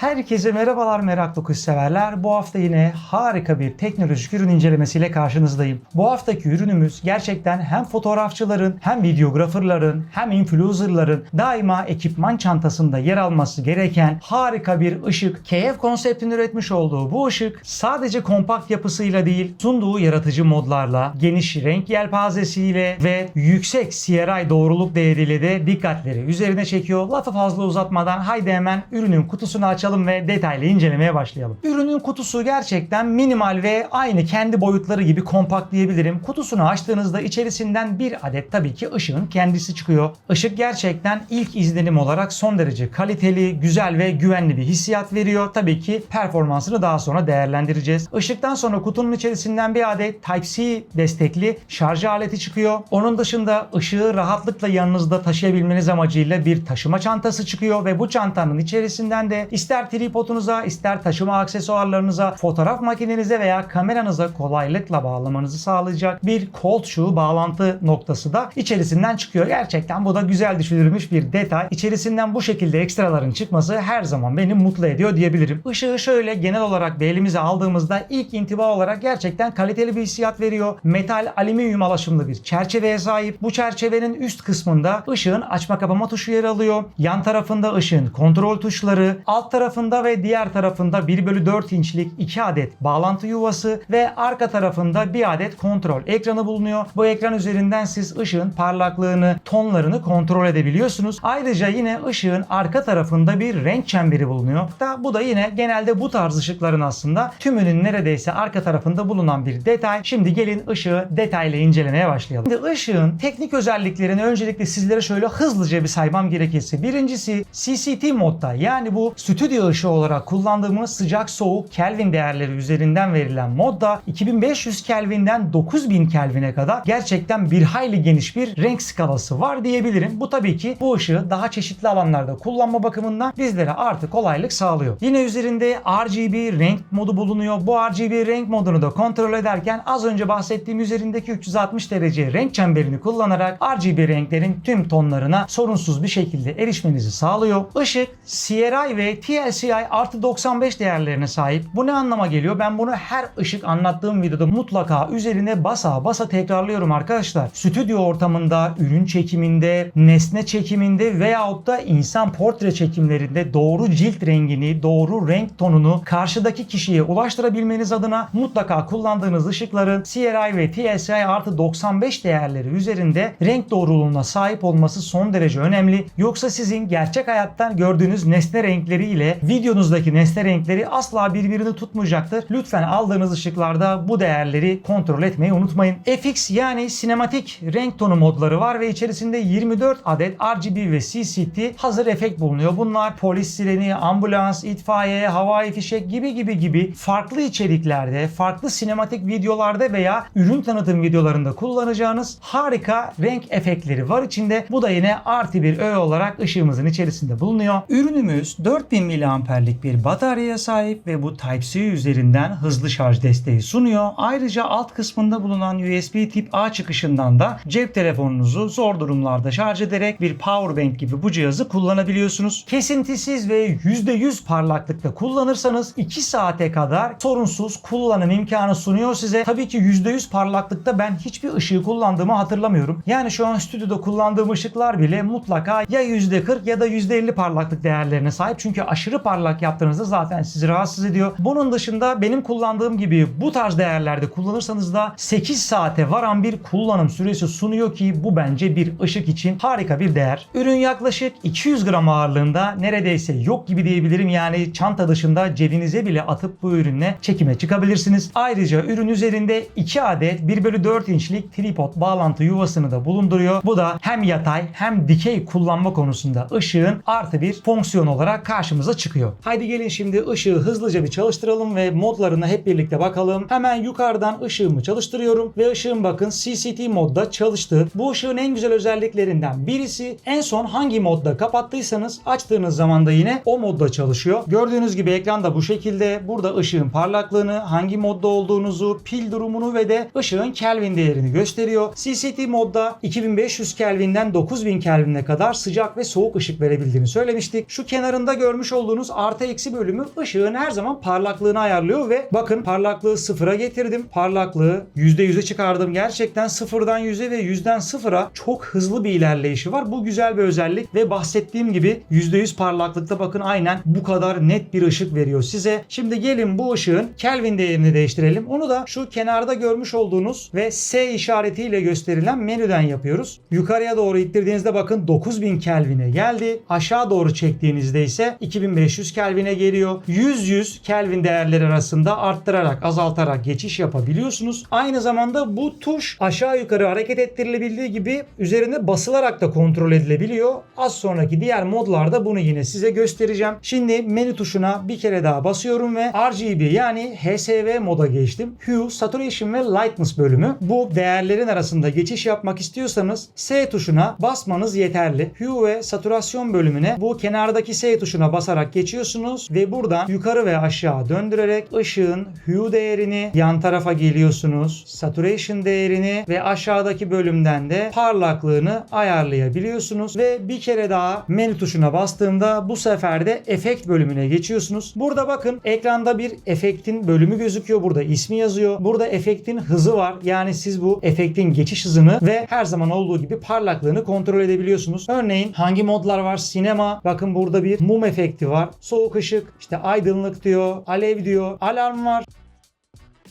Herkese merhabalar meraklı kuş severler. Bu hafta yine harika bir teknolojik ürün incelemesiyle karşınızdayım. Bu haftaki ürünümüz gerçekten hem fotoğrafçıların hem videografırların hem influencerların daima ekipman çantasında yer alması gereken harika bir ışık. KF konseptini üretmiş olduğu bu ışık sadece kompakt yapısıyla değil sunduğu yaratıcı modlarla, geniş renk yelpazesiyle ve yüksek CRI doğruluk değeriyle de dikkatleri üzerine çekiyor. Lafı fazla uzatmadan haydi hemen ürünün kutusunu açalım ve detaylı incelemeye başlayalım. Ürünün kutusu gerçekten minimal ve aynı kendi boyutları gibi kompakt diyebilirim. Kutusunu açtığınızda içerisinden bir adet tabii ki ışığın kendisi çıkıyor. Işık gerçekten ilk izlenim olarak son derece kaliteli, güzel ve güvenli bir hissiyat veriyor. Tabii ki performansını daha sonra değerlendireceğiz. Işıktan sonra kutunun içerisinden bir adet Type-C destekli şarj aleti çıkıyor. Onun dışında ışığı rahatlıkla yanınızda taşıyabilmeniz amacıyla bir taşıma çantası çıkıyor ve bu çantanın içerisinden de ister tripodunuza, ister taşıma aksesuarlarınıza, fotoğraf makinenize veya kameranıza kolaylıkla bağlamanızı sağlayacak bir cold shoe bağlantı noktası da içerisinden çıkıyor. Gerçekten bu da güzel düşünülmüş bir detay. İçerisinden bu şekilde ekstraların çıkması her zaman beni mutlu ediyor diyebilirim. Işığı şöyle genel olarak bir elimize aldığımızda ilk intiba olarak gerçekten kaliteli bir hissiyat veriyor. Metal alüminyum alaşımlı bir çerçeveye sahip. Bu çerçevenin üst kısmında ışığın açma kapama tuşu yer alıyor. Yan tarafında ışığın kontrol tuşları, alt tarafında ve diğer tarafında 1 bölü 4 inçlik 2 adet bağlantı yuvası ve arka tarafında bir adet kontrol ekranı bulunuyor. Bu ekran üzerinden siz ışığın parlaklığını, tonlarını kontrol edebiliyorsunuz. Ayrıca yine ışığın arka tarafında bir renk çemberi bulunuyor. Da bu da yine genelde bu tarz ışıkların aslında tümünün neredeyse arka tarafında bulunan bir detay. Şimdi gelin ışığı detaylı incelemeye başlayalım. Şimdi ışığın teknik özelliklerini öncelikle sizlere şöyle hızlıca bir saymam gerekirse. Birincisi CCT modda yani bu stüdyo ışığı olarak kullandığımız sıcak soğuk Kelvin değerleri üzerinden verilen modda 2500 Kelvin'den 9000 Kelvin'e kadar gerçekten bir hayli geniş bir renk skalası var diyebilirim. Bu tabii ki bu ışığı daha çeşitli alanlarda kullanma bakımından bizlere artık kolaylık sağlıyor. Yine üzerinde RGB renk modu bulunuyor. Bu RGB renk modunu da kontrol ederken az önce bahsettiğim üzerindeki 360 derece renk çemberini kullanarak RGB renklerin tüm tonlarına sorunsuz bir şekilde erişmenizi sağlıyor. Işık CRI ve TLCI artı 95 değerlerine sahip. Bu ne anlama geliyor? Ben bunu her ışık anlattığım videoda mutlaka üzerine basa basa tekrarlıyorum arkadaşlar. Stüdyo ortamında, ürün çekiminde, nesne çekiminde veyahut da insan portre çekimlerinde doğru cilt rengini, doğru renk tonunu karşıdaki kişiye ulaştırabilmeniz adına mutlaka kullandığınız ışıkların CRI ve TSI artı 95 değerleri üzerinde renk doğruluğuna sahip olması son derece önemli. Yoksa sizin gerçek hayattan gördüğünüz nesne renkleri videonuzdaki nesne renkleri asla birbirini tutmayacaktır. Lütfen aldığınız ışıklarda bu değerleri kontrol etmeyi unutmayın. FX yani sinematik renk tonu modları var ve içerisinde 24 adet RGB ve CCT hazır efekt bulunuyor. Bunlar polis sireni, ambulans, itfaiye, havai fişek gibi gibi gibi farklı içeriklerde, farklı sinematik videolarda veya ürün tanıtım videolarında kullanacağınız harika renk efektleri var içinde. Bu da yine artı bir öğe olarak ışığımızın içerisinde bulunuyor. Ürünümüz 4000 mAh'lik bir bataryaya sahip ve bu Type-C üzerinden hızlı şarj desteği sunuyor. Ayrıca alt kısmında bulunan USB tip A çıkışından da cep telefonunuzu zor durumlarda şarj ederek bir power bank gibi bu cihazı kullanabiliyorsunuz. Kesintisiz ve %100 parlaklıkta kullanırsanız 2 saate kadar sorunsuz kullanım imkanı sunuyor size. Tabii ki %100 parlaklıkta ben hiçbir ışığı kullandığımı hatırlamıyorum. Yani şu an stüdyoda kullandığım ışıklar bile mutlaka ya %40 ya da %50 parlaklık değerlerine sahip. Çünkü aşırı parlak yaptığınızda zaten sizi rahatsız ediyor. Bunun dışında benim kullandığım gibi bu tarz değerlerde kullanırsanız da 8 saate varan bir kullanım süresi sunuyor ki bu bence bir ışık için harika bir değer. Ürün yaklaşık 200 gram ağırlığında neredeyse yok gibi diyebilirim. Yani çanta dışında cebinize bile atıp bu ürünle çekime çıkabilirsiniz. Ayrıca ürün üzerinde 2 adet 1 bölü 4 inçlik tripod bağlantı yuvasını da bulunduruyor. Bu da hem yatay hem dikey kullanma konusunda ışığın artı bir fonksiyon olarak karşımıza çıkıyor. Haydi gelin şimdi ışığı hızlıca bir çalıştıralım ve modlarına hep birlikte bakalım. Hemen yukarıdan ışığımı çalıştırıyorum ve ışığım bakın CCT modda çalıştı. Bu ışığın en güzel özelliklerinden birisi en son hangi modda kapattıysanız açtığınız zaman da yine o modda çalışıyor. Gördüğünüz gibi ekranda bu şekilde burada ışığın parlaklığını, hangi modda olduğunuzu, pil durumunu ve de ışığın Kelvin değerini gösteriyor. CCT modda 2500 Kelvin'den 9000 Kelvin'e kadar sıcak ve soğuk ışık verebildiğini söylemiştik. Şu kenarında görmüş olduğunuz olduğunuz artı eksi bölümü ışığın her zaman parlaklığını ayarlıyor ve bakın parlaklığı sıfıra getirdim. Parlaklığı %100'e çıkardım. Gerçekten sıfırdan 100'e ve 100'den sıfıra çok hızlı bir ilerleyişi var. Bu güzel bir özellik ve bahsettiğim gibi %100 parlaklıkta bakın aynen bu kadar net bir ışık veriyor size. Şimdi gelin bu ışığın Kelvin değerini değiştirelim. Onu da şu kenarda görmüş olduğunuz ve S işaretiyle gösterilen menüden yapıyoruz. Yukarıya doğru ittirdiğinizde bakın 9000 Kelvin'e geldi. Aşağı doğru çektiğinizde ise 2500 Kelvin'e geliyor. 100-100 Kelvin değerleri arasında arttırarak azaltarak geçiş yapabiliyorsunuz. Aynı zamanda bu tuş aşağı yukarı hareket ettirilebildiği gibi üzerine basılarak da kontrol edilebiliyor. Az sonraki diğer modlarda bunu yine size göstereceğim. Şimdi menü tuşuna bir kere daha basıyorum ve RGB yani HSV moda geçtim. Hue, Saturation ve Lightness bölümü. Bu değerlerin arasında geçiş yapmak istiyorsanız S tuşuna basmanız yeterli. Hue ve Saturasyon bölümüne bu kenardaki S tuşuna basarak geçiyorsunuz ve buradan yukarı ve aşağı döndürerek ışığın hue değerini yan tarafa geliyorsunuz. Saturation değerini ve aşağıdaki bölümden de parlaklığını ayarlayabiliyorsunuz ve bir kere daha menü tuşuna bastığımda bu sefer de efekt bölümüne geçiyorsunuz. Burada bakın ekranda bir efektin bölümü gözüküyor. Burada ismi yazıyor. Burada efektin hızı var. Yani siz bu efektin geçiş hızını ve her zaman olduğu gibi parlaklığını kontrol edebiliyorsunuz. Örneğin hangi modlar var? Sinema. Bakın burada bir mum efekti var. Soğuk ışık, işte aydınlık diyor, alev diyor, alarm var.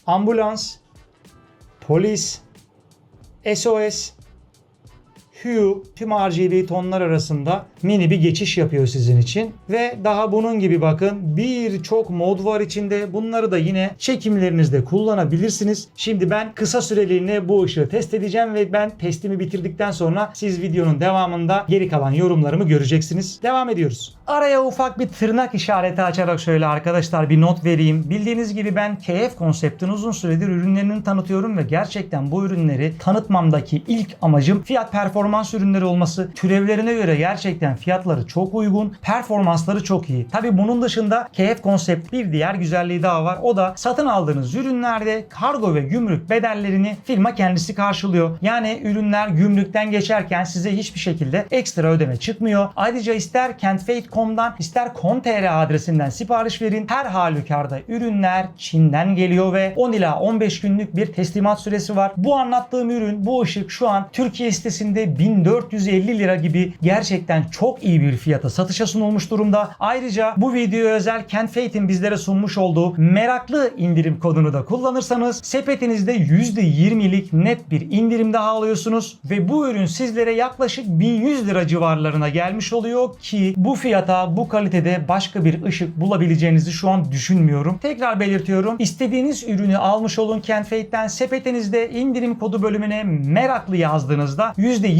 Ambulans, polis, SOS, Hue tüm RGB tonlar arasında mini bir geçiş yapıyor sizin için. Ve daha bunun gibi bakın birçok mod var içinde. Bunları da yine çekimlerinizde kullanabilirsiniz. Şimdi ben kısa süreliğine bu ışığı test edeceğim ve ben testimi bitirdikten sonra siz videonun devamında geri kalan yorumlarımı göreceksiniz. Devam ediyoruz. Araya ufak bir tırnak işareti açarak şöyle arkadaşlar bir not vereyim. Bildiğiniz gibi ben KF konseptin uzun süredir ürünlerini tanıtıyorum ve gerçekten bu ürünleri tanıtmamdaki ilk amacım fiyat performans ürünleri olması. Türevlerine göre gerçekten fiyatları çok uygun, performansları çok iyi. Tabi bunun dışında KF konsept bir diğer güzelliği daha var. O da satın aldığınız ürünlerde kargo ve gümrük bedellerini firma kendisi karşılıyor. Yani ürünler gümrükten geçerken size hiçbir şekilde ekstra ödeme çıkmıyor. Ayrıca ister kentfate.com'dan ister com.tr adresinden sipariş verin. Her halükarda ürünler Çin'den geliyor ve 10 ila 15 günlük bir teslimat süresi var. Bu anlattığım ürün, bu ışık şu an Türkiye sitesinde 1450 lira gibi gerçekten çok iyi bir fiyata satışa sunulmuş durumda. Ayrıca bu videoya özel Kentfate'in bizlere sunmuş olduğu meraklı indirim kodunu da kullanırsanız sepetinizde %20'lik net bir indirim daha alıyorsunuz ve bu ürün sizlere yaklaşık 1100 lira civarlarına gelmiş oluyor ki bu fiyata bu kalitede başka bir ışık bulabileceğinizi şu an düşünmüyorum. Tekrar belirtiyorum. İstediğiniz ürünü almış olun Kentfate'den sepetinizde indirim kodu bölümüne meraklı yazdığınızda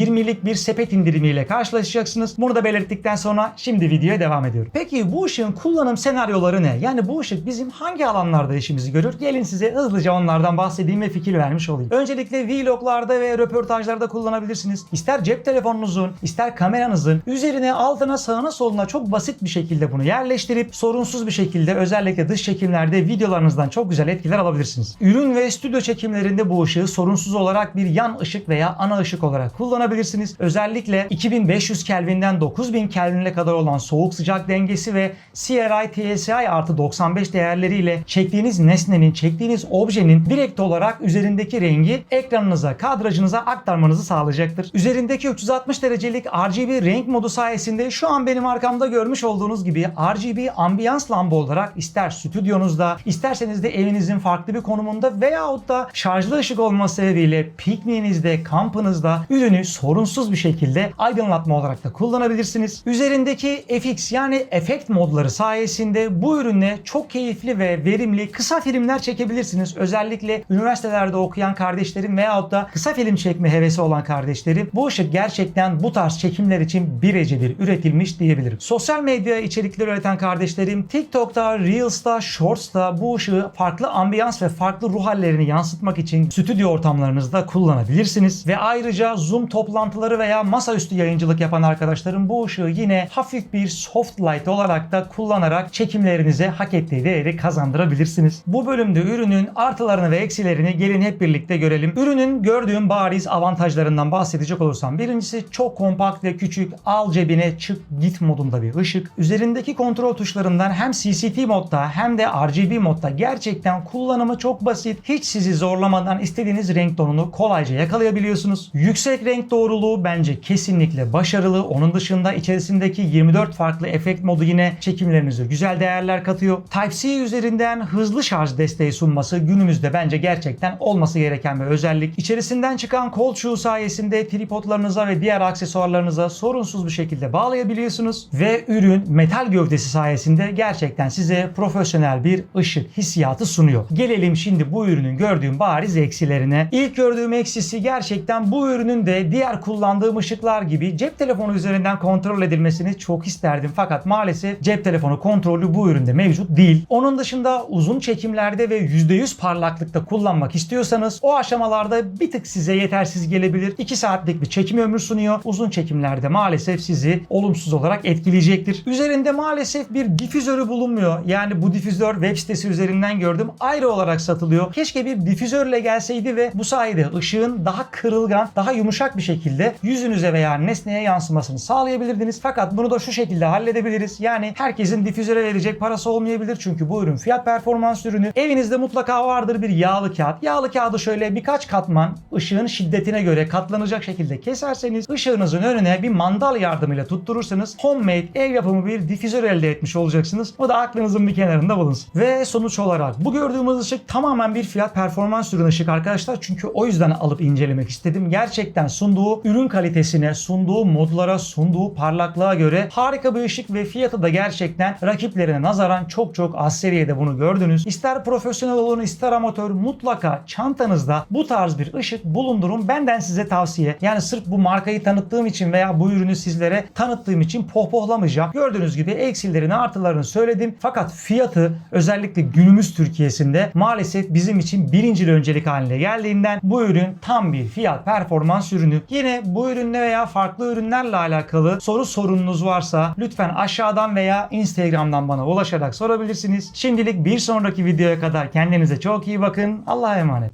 %20'lik bir sepet indirimiyle karşılaşacaksınız. Bunu da belirttikten sonra şimdi videoya devam ediyorum. Peki bu ışığın kullanım senaryoları ne? Yani bu ışık bizim hangi alanlarda işimizi görür? Gelin size hızlıca onlardan bahsedeyim ve fikir vermiş olayım. Öncelikle vloglarda ve röportajlarda kullanabilirsiniz. İster cep telefonunuzun, ister kameranızın üzerine, altına, sağına, soluna çok basit bir şekilde bunu yerleştirip sorunsuz bir şekilde özellikle dış çekimlerde videolarınızdan çok güzel etkiler alabilirsiniz. Ürün ve stüdyo çekimlerinde bu ışığı sorunsuz olarak bir yan ışık veya ana ışık olarak kullanabilirsiniz. Özellikle 2500 Kelvin'den 9000 Kelvin'e kadar olan soğuk sıcak dengesi ve CRI TSI artı 95 değerleriyle çektiğiniz nesnenin, çektiğiniz objenin direkt olarak üzerindeki rengi ekranınıza, kadrajınıza aktarmanızı sağlayacaktır. Üzerindeki 360 derecelik RGB renk modu sayesinde şu an benim arkamda görmüş olduğunuz gibi RGB ambiyans lamba olarak ister stüdyonuzda, isterseniz de evinizin farklı bir konumunda veyahut da şarjlı ışık olması sebebiyle pikniğinizde, kampınızda ürünü sorunsuz bir şekilde aydınlatma olarak da kullanabilirsiniz. Üzerindeki FX yani efekt modları sayesinde bu ürünle çok keyifli ve verimli kısa filmler çekebilirsiniz. Özellikle üniversitelerde okuyan kardeşlerim veyahut da kısa film çekme hevesi olan kardeşlerim bu ışık gerçekten bu tarz çekimler için birebir üretilmiş diyebilirim. Sosyal medya içerikleri üreten kardeşlerim TikTok'ta, Reels'ta, Shorts'ta bu ışığı farklı ambiyans ve farklı ruh hallerini yansıtmak için stüdyo ortamlarınızda kullanabilirsiniz. Ve ayrıca Zoom toplantıları veya masaüstü yayıncılık yapan arkadaşlarım bu ışığı yine hafif bir soft light olarak da kullanarak çekimlerinize hak ettiği değeri kazandırabilirsiniz. Bu bölümde ürünün artılarını ve eksilerini gelin hep birlikte görelim. Ürünün gördüğüm bariz avantajlarından bahsedecek olursam birincisi çok kompakt ve küçük al cebine çık git modunda bir ışık. Üzerindeki kontrol tuşlarından hem CCT modda hem de RGB modda gerçekten kullanımı çok basit. Hiç sizi zorlamadan istediğiniz renk tonunu kolayca yakalayabiliyorsunuz. Yüksek renk doğruluğu bence kesinlikle başarılı. Onun dışında içerisindeki 24 farklı efekt modu yine çekimlerinize güzel değerler katıyor. Type-C üzerinden hızlı şarj desteği sunması günümüzde bence gerçekten olması gereken bir özellik. İçerisinden çıkan kol çuğu sayesinde tripodlarınıza ve diğer aksesuarlarınıza sorunsuz bir şekilde bağlayabiliyorsunuz ve ürün metal gövdesi sayesinde gerçekten size profesyonel bir ışık hissiyatı sunuyor. Gelelim şimdi bu ürünün gördüğüm bariz eksilerine. İlk gördüğüm eksisi gerçekten bu ürünün de diğer kullandığım ışıklar gibi cep telefonu üzerinden kontrol edilmesini çok isterdim. Fakat maalesef cep telefonu kontrolü bu üründe mevcut değil. Onun dışında uzun çekimlerde ve %100 parlaklıkta kullanmak istiyorsanız o aşamalarda bir tık size yetersiz gelebilir. 2 saatlik bir çekim ömrü sunuyor. Uzun çekimlerde maalesef sizi olumsuz olarak etkileyecektir. Üzerinde maalesef bir difüzörü bulunmuyor. Yani bu difüzör web sitesi üzerinden gördüm. Ayrı olarak satılıyor. Keşke bir difüzörle gelseydi ve bu sayede ışığın daha kırılgan, daha yumuşak bir şekilde yüzünüze veya nesneye yansımasını sağlayabilirdiniz. Fakat bunu da şu şekilde halledebiliriz. Yani herkesin difüzöre verecek parası olmayabilir. Çünkü bu ürün fiyat performans ürünü. Evinizde mutlaka vardır bir yağlı kağıt. Yağlı kağıdı şöyle birkaç katman ışığın şiddetine göre katlanacak şekilde keserseniz ışığınızın önüne bir mandal yardımıyla tutturursanız homemade ev yapımı bir difüzör elde etmiş olacaksınız. Bu da aklınızın bir kenarında bulunsun. Ve sonuç olarak bu gördüğümüz ışık tamamen bir fiyat performans ürün ışık arkadaşlar. Çünkü o yüzden alıp incelemek istedim. Gerçekten sunduğu ürün kalitesine, sunduğu modlara, sunduğu parlaklığa göre harika bir ışık ve fiyatı da gerçekten rakiplerine nazaran çok çok az seviyede bunu gördünüz. İster profesyonel olun ister amatör mutlaka çantanızda bu tarz bir ışık bulundurun. Benden size tavsiye. Yani sırf bu markayı tanıttığım için veya bu ürünü sizlere tanıttığım için pohpohlamayacağım. Gördüğünüz gibi eksilerini artılarını söyledim. Fakat fiyatı özellikle günümüz Türkiye'sinde maalesef bizim için birinci öncelik haline geldiğinden bu ürün tam bir fiyat performans ürünü. Yine bu ürünle veya farklı ürünlerle alakalı soru sorununuz varsa lütfen aşağıdan veya Instagram'dan bana ulaşarak sorabilirsiniz. Şimdilik bir sonraki videoya kadar kendinize çok iyi bakın. Allah'a emanet.